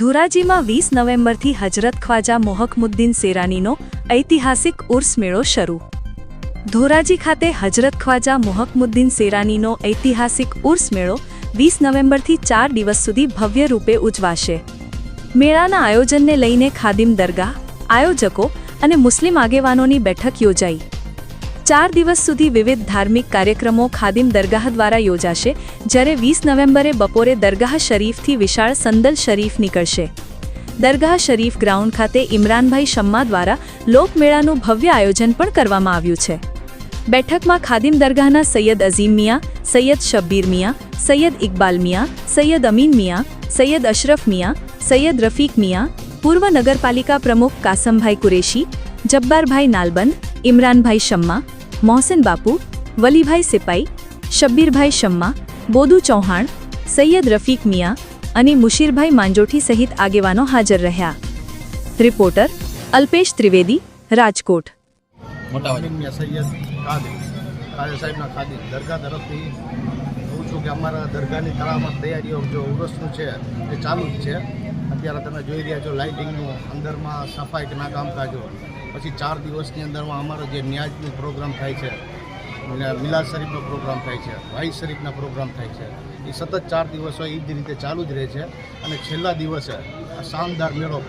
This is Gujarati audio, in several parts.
ધોરાજીમાં વીસ નવેમ્બરથી હજરત ખ્વાજા મોહકમુદ્દીન સેરાનીનો ઐતિહાસિક ઉર્સ મેળો શરૂ. ધોરાજી ખાતે હજરત ખ્વાજા મોહકમુદ્દીન સેરાનીનો ઐતિહાસિક ઉર્સ મેળો વીસ નવેમ્બરથી ચાર દિવસ સુધી ભવ્ય રૂપે ઉજવાશે. મેળાના આયોજનને લઈને ખાદિમ દરગાહ, આયોજકો અને મુસ્લિમ આગેવાનોની બેઠક યોજાઈ. ચાર દિવસ સુધી વિવિધ ધાર્મિક કાર્યક્રમો ખાદિમ દરગાહ દ્વારા યોજાશે, જ્યારે વીસ નવેમ્બરે બપોરે દરગાહ શરીફથી વિશાળ સંદલ શરીફ નીકળશે. દરગાહ શરીફ ગ્રાઉન્ડ ખાતે ઇમરાનભાઈ શમ્મા દ્વારા લોકમેળાનું ભવ્ય આયોજન પણ કરવામાં આવ્યું છે. બેઠકમાં ખાદિમ દરગાહના સૈયદ અઝીમ મિયા, સૈયદ શબ્બીર મિયા, સૈયદ ઇકબાલ મિયા, સૈયદ અમીન મિયા, સૈયદ અશરફ મિયા, સૈયદ રફીક મિયા, પૂર્વ નગરપાલિકા પ્રમુખ કાસમભાઈ કુરેશી, જબ્બારભાઈ નાલબંધ, ઇમરાનભાઈ શમ્મા મોહસિન બાપુ વલીભાઈ સિપાઈ શબ્બીરભાઈ શમ્મા બોદુ ચૌહાણ સૈયદ રફીક મિયા અને મુશીરભાઈ માંજોઠી સહિત આગેવાનો હાજર રહ્યા. રિપોર્ટર અલ્પેશ ત્રિવેદી રાજકોટ. મોટા અવાજે. અનન્ય સૈયદ કાદી કાલે સાહેબના ખાદી દરગાહ તરફથી કહું છું કે અમારા દરગાહની તળાવમાં તૈયારીઓ જો ઉરસનું છે એ ચાલુ જ છે. અત્યારે તમે જોઈ રહ્યા છો લાઇટિંગનું અંદરમાં સફાઈના કામકાજો. પછી ચાર દિવસની અંદરમાં અમારો જે ન્યાજનો પ્રોગ્રામ થાય છે મિલાદ શરીફનો પ્રોગ્રામ થાય છે વાઈ શરીફના પ્રોગ્રામ થાય છે, એ સતત ચાર દિવસો એ જ રીતે ચાલુ જ રહે છે. અને છેલ્લા દિવસે આ શાનદાર મેળો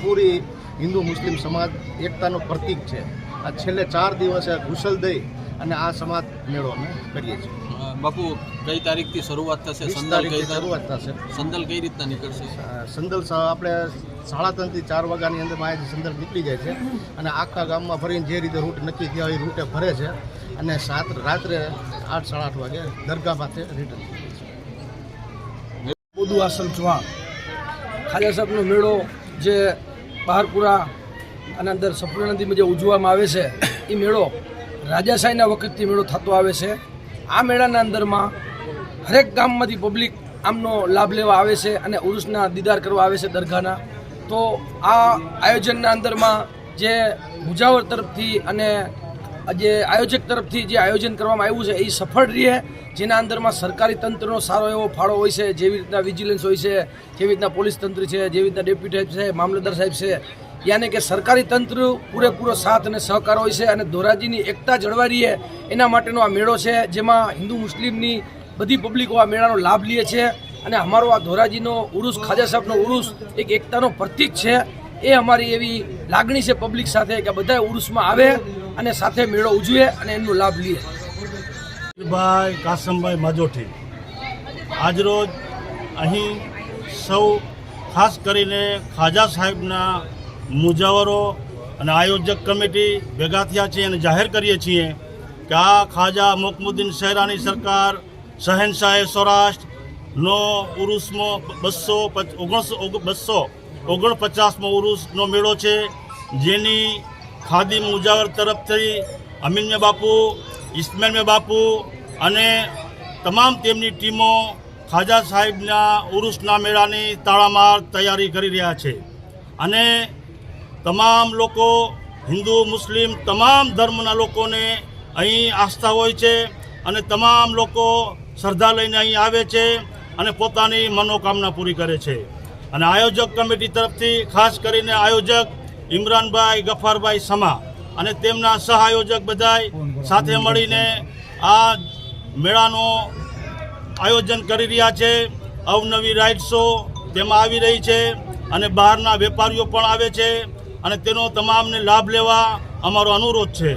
પૂરી હિન્દુ મુસ્લિમ સમાજ એકતાનો પ્રતીક છે. આ છેલ્લે ચાર દિવસે ઘુસલ દઈ અને આ સમાજ મેળો અમે કરીએ છીએ. બાપુ કઈ તારીખથી શરૂઆત થશે? સંદલ કઈ તારીખથી શરૂઆત થશે. સંદલ કઈ રીતના નીકળશે? સંદલ આપણે સાડા ત્રણથી ચાર વાગ્યાની અંદર અહીંયાથી સંદલ નીકળી જાય છે. અને આખા ગામમાં ફરીને જે રીતે રૂટ નક્કી થયા હોય એ રૂટે ફરે છે. અને સાત રાત્રે આઠ સાડા આઠ વાગે દરગાહ પાસે રિટર્ન બોધુ આસન ચૌહાણ ખાજા સાહેબનો મેળો જે બહારપુરા અને અંદર સફળ નદીમાં જે ઉજવવામાં આવે છે એ મેળો રાજાશાહીના વખતથી મેળો થતો આવે છે. આ મેળાના અંદરમાં હરેક ગામમાંથી પબ્લિક આમનો લાભ લેવા આવે છે અને ઉરુસના દીદાર કરવા આવે છે દરગાહના. તો આ આયોજનના અંદરમાં જે મુજાવર તરફથી અને જે આયોજક તરફથી જે આયોજન કરવામાં આવ્યું છે, એ સફળ રહે. જેના અંદરમાં સરકારી તંત્રનો સારો એવો ફાળો હોય છે, જેવી રીતના વિજિલન્સ હોય છે, જેવી રીતના પોલીસ તંત્ર છે, જેવી રીતના ડેપ્યુટી સાહેબ છે, મામલતદાર સાહેબ છે યાની કે સરકારી તંત્ર પૂરેપૂરો સાથ અને સહકાર હોય છે અને ધોરાજીની એકતા જળવાઈ રહે એના માટેનો આ મેળો છે, જેમાં હિન્દુ મુસ્લિમની બધી પબ્લિકો આ મેળાનો લાભ લે છે અને અમારો આ ધોરાજીનો ઉરુસ, ખાજા સાહેબનો ઉરુસ એક એકતાનો પ્રતીક છે. એ અમારી એવી લાગણી છે પબ્લિક સાથે કે બધા ઉરુસમાં આવે અને સાથે મેળો ઉજવે અને એનો લાભ લે. ભાઈ કાસમભાઈ માજોઠી, આજરોજ અહીં સૌ ખાસ કરીને ખાજા સાહેબના મુજાવરો અને આયોજક કમિટી ભેગા થયા છીએ અને જાહેર કરીએ છીએ કે આ ખાજા મોકમુદ્દીન શહેરાની સરકાર શહેનશાહે સૌરાષ્ટ્ર નો ઉરુસમો બસો ઓગણસો બસો ઓગણપચાસમો ઉરુસનો મેળો છે. જેની ખાદી મુજાવર તરફથી અમીનમે બાપુ ઇસ્માઇલ બાપુ અને તમામ તેમની ટીમો ખાજા સાહેબના ઉરુસના મેળાની તાળામાર તૈયારી કરી રહ્યા છે. અને તમામ લોકો, હિન્દુ, મુસ્લિમ, તમામ ધર્મના લોકોને અહીં આસ્થા હોય છે અને તમામ લોકો શ્રદ્ધા લઈને અહીં આવે છે અને પોતાની મનોકામના પૂરી કરે છે. અને આયોજક કમિટી તરફથી ખાસ કરીને આયોજક ઇમરાનભાઈ ગફારભાઈ સમા અને તેમના સહ આયોજક બધાય સાથે મળીને આ મેળાનો આયોજન કરી રહ્યા છે. અવનવી રાઇડ શો તેમાં આવી રહી છે અને બહારના વેપારીઓ પણ આવે છે. અને તેનો તમામને લાભ લેવા અમારો અનુરોધ છે.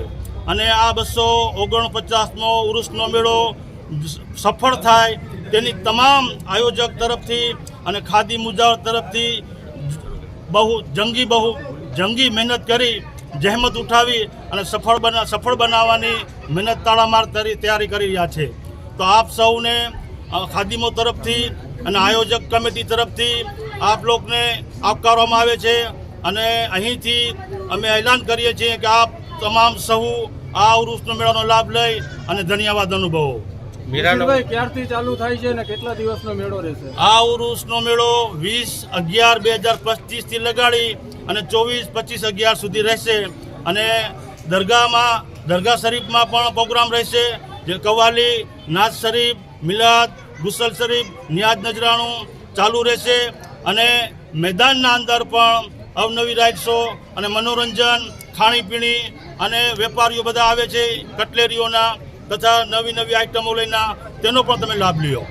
અને આ બસો ઓગણપચાસમો ઉરુસનો મેળો સફળ થાય તેની તમામ આયોજક તરફથી અને ખાદી મુજાવર તરફથી બહુ જંગી બહુ જંગી મહેનત કરી, જહેમત ઉઠાવી અને સફળ બના, સફળ બનાવવાની મહેનત તાળામાર તૈયારી કરી રહ્યા છે. તો આપ સૌને ખાદીમો તરફથી અને આયોજક કમિટી તરફથી આપ લોકને આવકારવામાં આવે છે. અને અહીંથી અમે એલાન કરીએ છીએ કે આપ તમામ સહુ આ ઉરુષનો મેળાનો લાભ લઈ અને ધન્યવાદ અનુભવો. ક્યારથી ચાલુ થાય છે અને કેટલા દિવસનો મેળો રહેશે? આ ઉરુષનો મેળો વીસ અગિયાર બે હજાર પચીસથી લગાડી અને ચોવીસ પચીસ અગિયાર સુધી રહેશે. અને દરગાહમાં દરગાહ શરીફમાં પણ પ્રોગ્રામ રહેશે. જે કવાલી નાજ શરીફ મિલાદ ગુસલ શરીફ નિયાજ નજરાણું ચાલુ રહેશે. અને મેદાનના અંદર પણ અવનવી રાઇડ્સો અને મનોરંજન, ખાણીપીણી અને વેપારીઓ બધા આવે છે, કટલેરીઓના તથા નવી નવી આઇટમો લઈને, તેનો પણ તમે લાભ લ્યો.